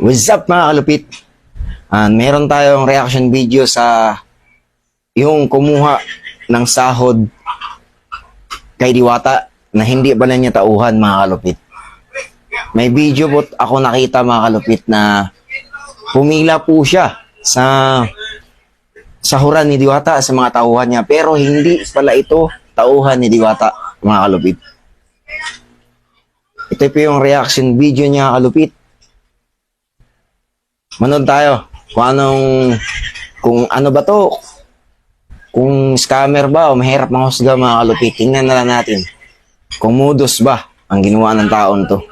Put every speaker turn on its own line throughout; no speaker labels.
What's up mga kalupit? Ah, meron tayong reaction video sa yung kumuha ng sahod kay Diwata na hindi ba na niya tauhan mga kalupit. May video po ako nakita mga kalupit na pumila po siya sa sahuran ni Diwata sa mga tauhan niya pero hindi pala ito tauhan ni Diwata mga kalupit. Ito po yung reaction video niya kalupit. Manood tayo. Kung anong kung ano ba to? Kung scammer ba o mahirap manghusga mga kalupit tingnan na lang natin. Kung modus ba ang ginawa ng taon to.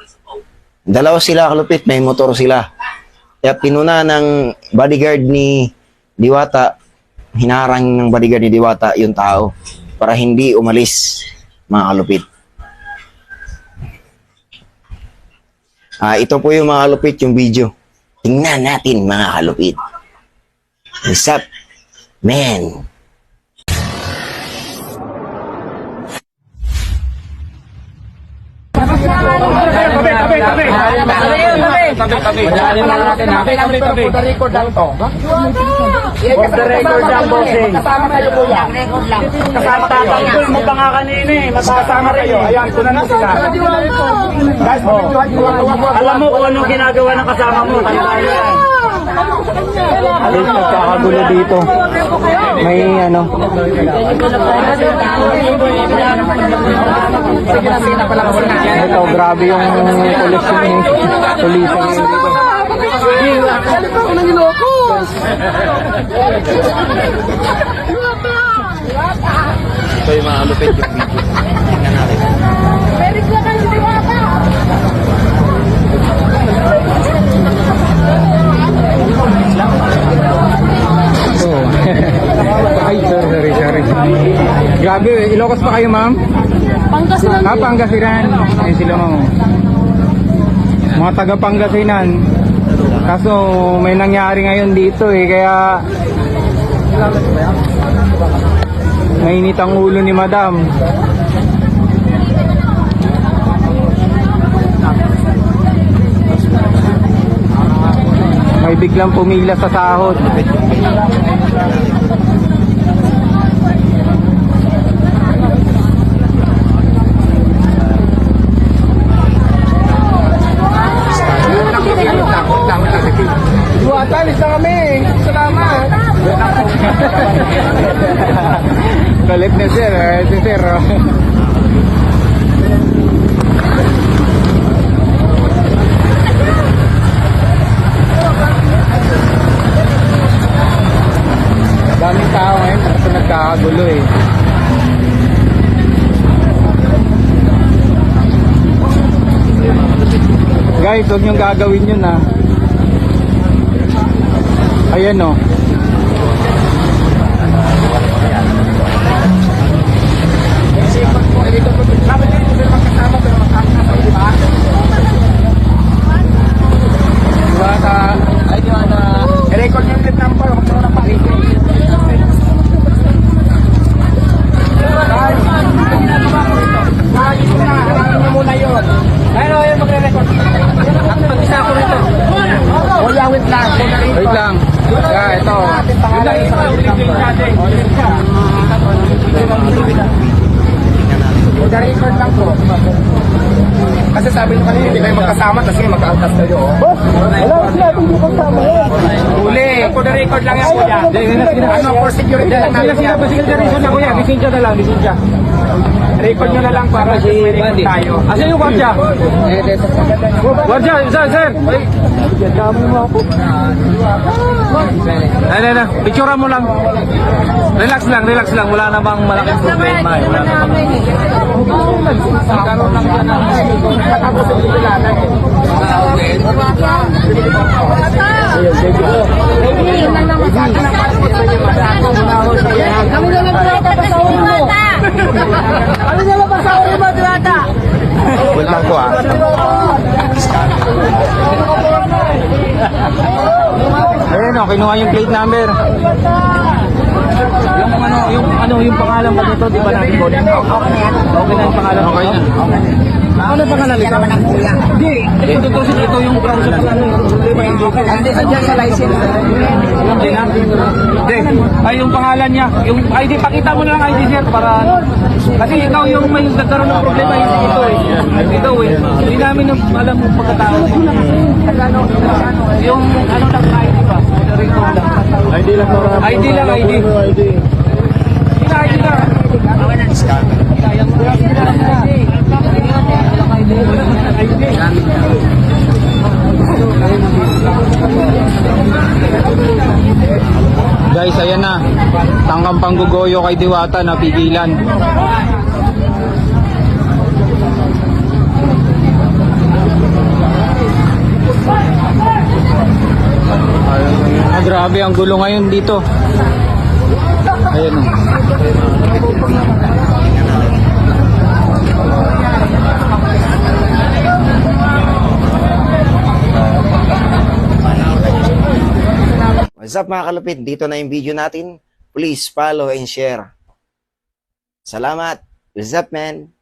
Dalawa sila kalupit. May motor sila. Kaya pinuna ng bodyguard ni Diwata. Hinarang ng bodyguard ni Diwata yung tao para hindi umalis mga kalupit. Ah, ito po yung mga kalupit yung video. Tingnan natin mga kalupit. What's up, man?
Tabi. Madali na natin ha. Tabi, tabi. For the record lang to. For the record lang, bossing. Kasama kayo kuya. Kasama tayo. Tol mo pa nga kanina eh. Magkasama kayo. Ayan, kuna na sila. Guys, alam mo kung anong ginagawa ng kasama mo. Mo. Alis nagkakagulo dito. May ano. Ito, grabe yung koleksyon ng pulis dito.
Ito yung mga kalupit yung video. Tingnan natin.
Oh. Ay, sorry, sorry, sorry. Grabe, Ilocos pa kayo, ma'am?
Pangasinan
Ah, Pangasinan. Ayun sila, ma'am. Mga taga Pangasinan. Kaso, may nangyari ngayon dito eh, kaya... Mainit ang ulo ni madam. May biglang pumila sa sahod. Diwata, alis na kami. Salamat. Galit na sir. eh. Ito sir. Daming tao ngayon kasi nagkakagulo eh. Guys, huwag niyong gagawin yun ah. Ayan oh sa... Ay, di ba na... I-record yung plate number. Huwag mo na pakita. Guys, guys, na. Harapin niyo muna yun. Ayun o, yun magre-record. Mag-isa ako rito. O, yeah, wait lang. Wait lang. Yeah, ito. Yun lang isa yung plate natin. O, the record lang po. Kasi sabi nyo kanina, hindi kayo magkasama kasi magkaangkas kayo. Oh. Wala, sila, hindi kasama yan. Huli. For the record lang yan, kuya. Ano, for security lang natin yan. Sige, record na kuya. Lisensya na lang, lisensya. Record nyo na lang para si record tayo. Asan yung kwartya? Kwartya, sir, sir. Dami mo ako. Ay, ay, ay. Picture mo lang. Relax lang, relax lang. Wala na bang malaking problema. eh. Wala na bang... Magkaroon lang yan ng... Tapos yung kilala eh.
Kami na lang Diwata, pasawin mo. Kami na lang pasawin mo, Diwata.
Wait lang ko ah.
Ayun o, kinuha yung plate number.
Yung ano, yung ano, yung pangalan ba nito, di ba natin kunin? Okay na yan. Okay na yung pangalan. Okay na. Ano pangalan nito? naman ang kuya. Hindi, ito to ito yung kausap ko ano, yung problema hindi. Hindi sa sa license. Hindi na. Hindi. Ay yung pangalan niya, yung ID pakita mo na lang ID sir para kasi ikaw yung may nagkaroon ng problema hindi ito eh. Ikaw eh. Hindi namin alam mo pagkatao. Yung ano lang ID ba?
ID lang para
ID lang, ID.
ID.
Ina, ID lang.
Guys, ayan na. Tangkang panggugoyo kay Diwata napigilan. Grabe ang gulo ngayon dito. Ayan o.
What's up mga kalupit? Dito na yung video natin. Please follow and share. Salamat. What's up man?